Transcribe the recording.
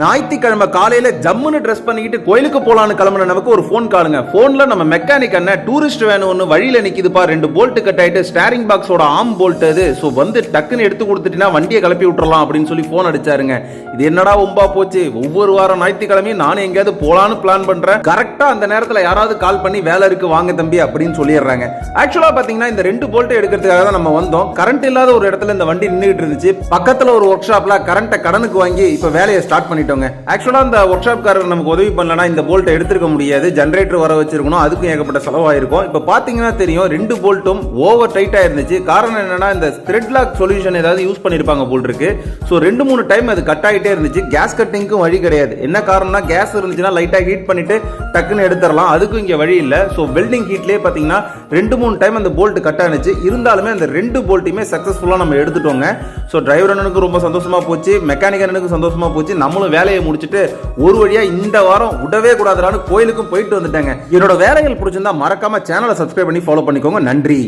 ஞாயிற்றுக்கிழமை காலையில ஜம்முன்னு ட்ரெஸ் பண்ணிக்கிட்டு கோயிலுக்கு போலான்னு கிளம்புன நமக்கு ஒரு ஃபோன் காலுங்க ஃபோன்ல நம்ம மெக்கானிக் அண்ணன் டூரிஸ்ட் வேன் ஒன்று வழியில நிற்கிதுப்பா ரெண்டு போல்ட்டு கட் ஆயிட்டு ஸ்டேரிங் பாக்ஸோட ஆம் போல்ட் அது. ஸோ வந்து டக்குன்னு எடுத்து கொடுத்துட்டீங்கன்னா வண்டியை கிளப்பி விட்டுறலாம் அப்படின்னு சொல்லி ஃபோன் அடிச்சாருங்க. இது என்னடா ஒம்பா போச்சு? ஒவ்வொரு வாரம் ஞாயிற்றுக்கிழமையும் நானும் எங்கேயாவது போலான்னு பிளான் பண்றேன். கரெக்டாக அந்த நேரத்தில் யாராவது கால் பண்ணி வேலை இருக்கு வாங்க தம்பி அப்படின்னு சொல்லிடுறாங்க. ஆக்சுவலாக பார்த்தீங்கன்னா இந்த ரெண்டு போல்ட்டு எடுக்கிறதுக்காக தான் நம்ம வந்தோம். கரண்ட் இல்லாத ஒரு இடத்துல இந்த வண்டி நின்றுட்டு இருந்துச்சு. பக்கத்தில் ஒரு ஒர்க் ஷாப்ல கரண்ட்டை கடனுக்கு வாங்கி இப்போ வேலையை ஸ்டார்ட் பண்ணிட்டோங்க ஆக்சுவலா இந்த ஒர்க் ஷாப்காரர் நமக்கு உதவி பண்ணலனா இந்த போல்ட்டை எடுத்திருக்க முடியாது. ஜென்ரேட்டர் வர வச்சிருக்கணும். அதுக்கும் ஏகப்பட்ட செலவாயிருக்கும். இப்போ பார்த்தீங்கன்னா தெரியும் ரெண்டு போல்ட்டும் ஓவர் டைட்டாக இருந்துச்சு. காரணம் என்னன்னா இந்த த்ரெட் லாக் சொல்யூஷன் ஏதாவது யூஸ் பண்ணியிருப்பாங்க போல் இருக்கு. ஸோ ரெண்டு மூணு டைம் அது கட் ஆகிட்டே இருந்துச்சு. கேஸ் கட்டிங்க்கும் வழி கிடையாது. என்ன காரணம்னா கேஸ் இருந்துச்சுன்னா லைட்டாக ஹீட் பண்ணிட்டு டக்குன்னு எடுத்துடலாம். அதுக்கும் இங்கே வழி இல்லை. ஸோ வெல்டிங் ஹீட்லேயே பார்த்தீங்கன்னா ரெண்டு மூணு டைம் அந்த போல்ட் கட் ஆனிச்சு. இருந்தாலுமே அந்த ரெண்டு போல்ட்டையுமே சக்ஸஸ்ஃபுல்லாக நம்ம எடுத்துட்டோங்க. ஸோ டிரைவர் அண்ணனுக்கு ரொம்ப சந்தோஷமாக போச்சு. மெக்கானிக் அண்ணனுக்கு சந்தோஷமாக போச்சு. நம்மளும் வேலையை முடிச்சுட்டு ஒரு வழியாக இந்த வாரம் விடவே கூடாதுடான்னு கோயிலுக்கும் போயிட்டு வந்துட்டாங்க. என்னோட வேலைகள் பிடிச்சிருந்தா மறக்காம சேனலை சப்ஸ்கிரைப் பண்ணி ஃபாலோ பண்ணிக்கோங்க. நன்றி.